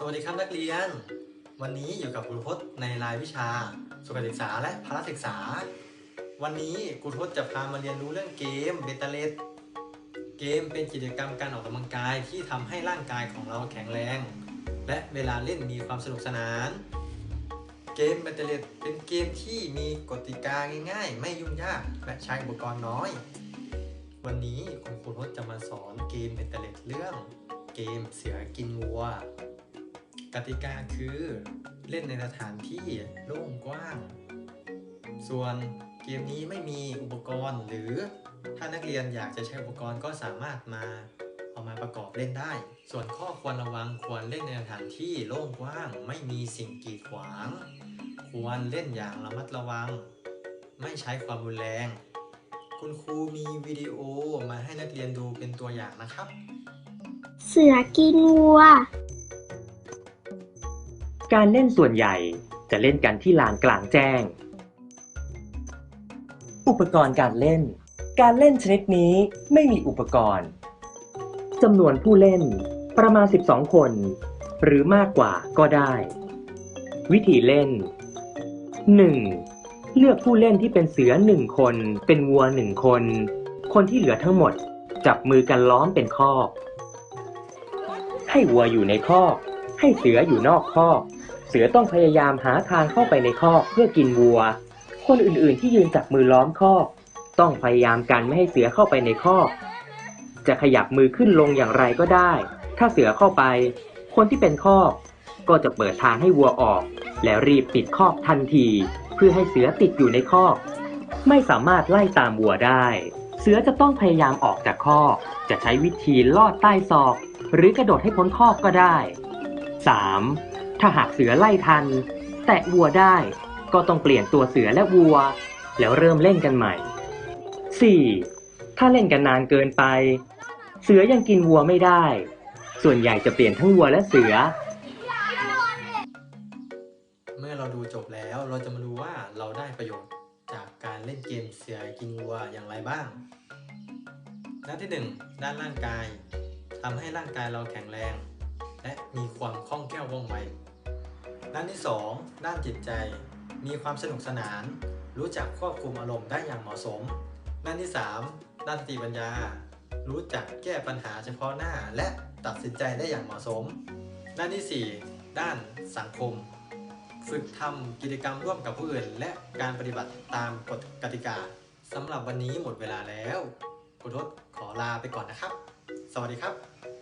สวัสดีครับนักเรียน วันนี้อยู่กับครูทศในรายวิชา สุขศึกษาและพละศึกษา วันนี้ครูทศจะพามาเรียนรู้เรื่องเกมเบตเตเลตเกมเป็นกิจกรรมการออกกำลังกายที่ทำให้ร่างกายของเราแข็งแรง และเวลาเล่นมีความสนุกสนาน เกมเบตเตเลตเป็นเกมที่มีกติกาง่าย ๆ ไม่ยุ่งยากและใช้อุปกรณ์น้อย วันนี้คุณครูทศจะมาสอนเกมเบตเตเลตเรื่อง เกมเสือกินวัว กติกาคือเล่นในสถานที่โล่งกว้าง ส่วนเกมนี้ไม่มีอุปกรณ์หรือถ้านักเรียนอยากจะใช้อุปกรณ์ก็สามารถมาเอามาประกอบเล่นได้ ส่วนข้อควรระวังควรเล่นในสถานที่โล่งกว้าง ไม่มีสิ่งกีดขวาง ควรเล่นอย่างระมัดระวัง ไม่ใช้ความรุนแรง คุณครูมีวิดีโอมาให้นักเรียนดูเป็นตัวอย่างนะครับ เสือกินวัว การเล่นส่วนใหญ่จะเล่นกันที่ลานกลางแจ้ง อุปกรณ์การเล่น การเล่นชนิดนี้ไม่มีอุปกรณ์จำนวนผู้เล่นประมาณ 12 คน หรือมากกว่าก็ได้ วิธีเล่น 1. เลือกผู้เล่นที่เป็นเสือหนึ่งคน เป็นวัวหนึ่งคน คนที่เหลือทั้งหมด จับมือกันล้อมเป็นคอก ให้วัวอยู่ในคอก ให้เสืออยู่นอกคอก เสือต้องพยายามหาทางเข้าไปในคอกเพื่อกินวัว คนอื่นๆที่ยืนจับมือล้อมคอก ต้องพยายามกันไม่ให้เสือเข้าไปในคอก จะขยับมือขึ้นลงอย่างไรก็ได้ ถ้าเสือเข้าไป คนที่เป็นคอก ก็จะเปิดทางให้วัวออก แล้วรีบปิดคอกทันที เพื่อให้เสือติดอยู่ในคอก ไม่สามารถไล่ตามวัวได้ เสือจะต้องพยายามออกจากคอก จะใช้วิธีลอดใต้ศอก หรือกระโดดให้พ้นคอกก็ได้ 3. ถ้าหากเสือไล่ทัน แตะวัวได้ก็ต้องเปลี่ยนตัวเสือและวัว แล้วเริ่มเล่นกันใหม่ 4. ถ้าเล่นกันนานเกินไป เสือยังกินวัวไม่ได้ ส่วนใหญ่จะเปลี่ยนทั้งวัวและเสือ เมื่อเราดูจบแล้วเราจะมาดูว่าเราได้ประโยชน์จากการเล่นเกมเสือกินวัวอย่างไรบ้างด้านที่ 1 ด้านร่างกายทำให้ร่างกายเราแข็งแรง และมีความคล่องแคล่วว่องไว ด้านที่ 2 ด้านจิตใจ มีความสนุกสนาน รู้จักควบคุมอารมณ์ได้อย่างเหมาะสม ด้านที่ 3 ด้านสติปัญญา รู้จักแก้ปัญหาเฉพาะหน้า และตัดสินใจได้อย่างเหมาะสม ด้านที่ 4 ด้านสังคม ฝึกทำกิจกรรมร่วมกับผู้อื่น และการปฏิบัติตามกฎกติกาสำหรับวันนี้หมดเวลาแล้วคุณทศขอลาไปก่อนนะครับ สวัสดีครับ